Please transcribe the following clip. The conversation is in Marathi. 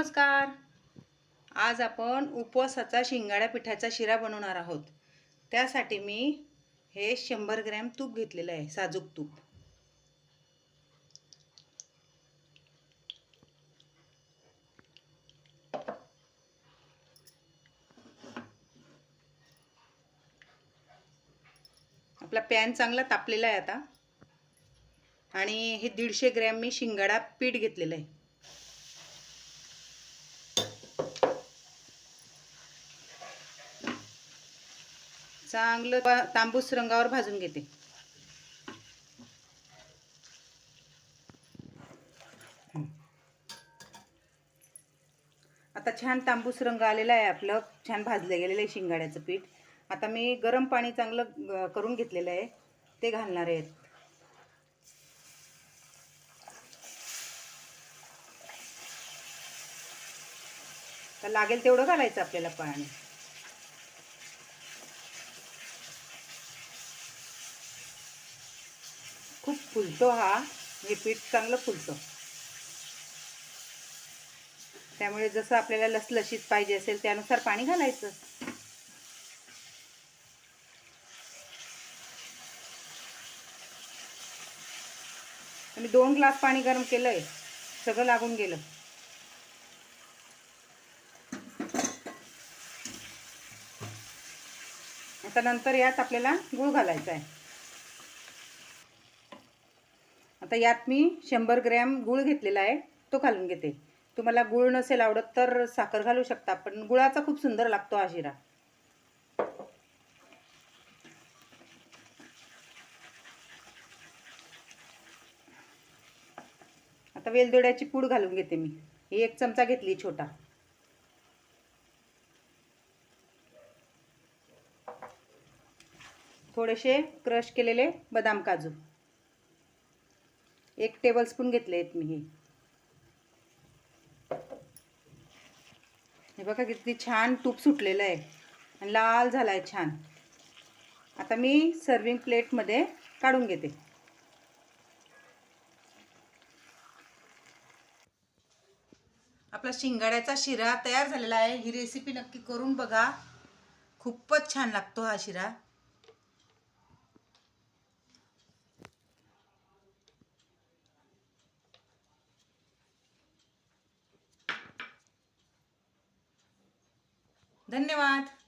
नमस्कार. आज आपण उपवासाचा शिंगाड्या पिठाचा शिरा बनवणार आहोत. त्यासाठी मी हे शंभर ग्रॅम तूप घेतलेलं आहे साजूक तूप. आपला पॅन चांगला तापलेला आहे आता. आणि हे दीडशे ग्रॅम मी शिंगाडा पीठ घेतलेलं आहे. चांगलं तांबूस रंगावर भाजून घेते. आता छान तांबूस रंग आलेला आहे आपलं. छान भाजलं गेलेलं आहे शिंगाड्याचं पीठ. आता मी गरम पाणी चांगलं करून घेतलेलं आहे. ते घालणार आहेत. तर लागेल तेवढं घालायचं आपल्याला पाणी. खूप फुलतो हा. हे पीठ चांगलं फुलतं. त्यामुळे जसं आपल्याला लसलशीत पाहिजे असेल त्यानुसार पाणी घालायचं. मी दोन ग्लास पाणी गरम केलंय. सगळं लागून गेलं. आता नंतर यात आपल्याला गूळ घालायचा आहे आता यात मी शंभर ग्रॅम गूळ घेतलेला आहे तो घालून घेते. तुम्हाला गूळ नसेल आवडत तर साखर घालू शकता पण गुळाचा खूप सुंदर लागतो हा शिरा आता वेलदोड्याची पूड घालून घेते मी. ही एक चमचा घेतली छोटा. थोडेसे क्रश केलेले बदाम काजू. एक टेबलस्पून घेतले आहेत मी हे. हे बघा किती छान तूप सुटलेलं आहे. आणि लाल झाला आहे छान. आता मी सर्विंग प्लेटमध्ये काढून घेते. आपला शिंगाड्याचा शिरा तयार झालेला आहे. ही रेसिपी नक्की करून बघा. खूपच छान लागतो हा शिरा. धन्यवाद.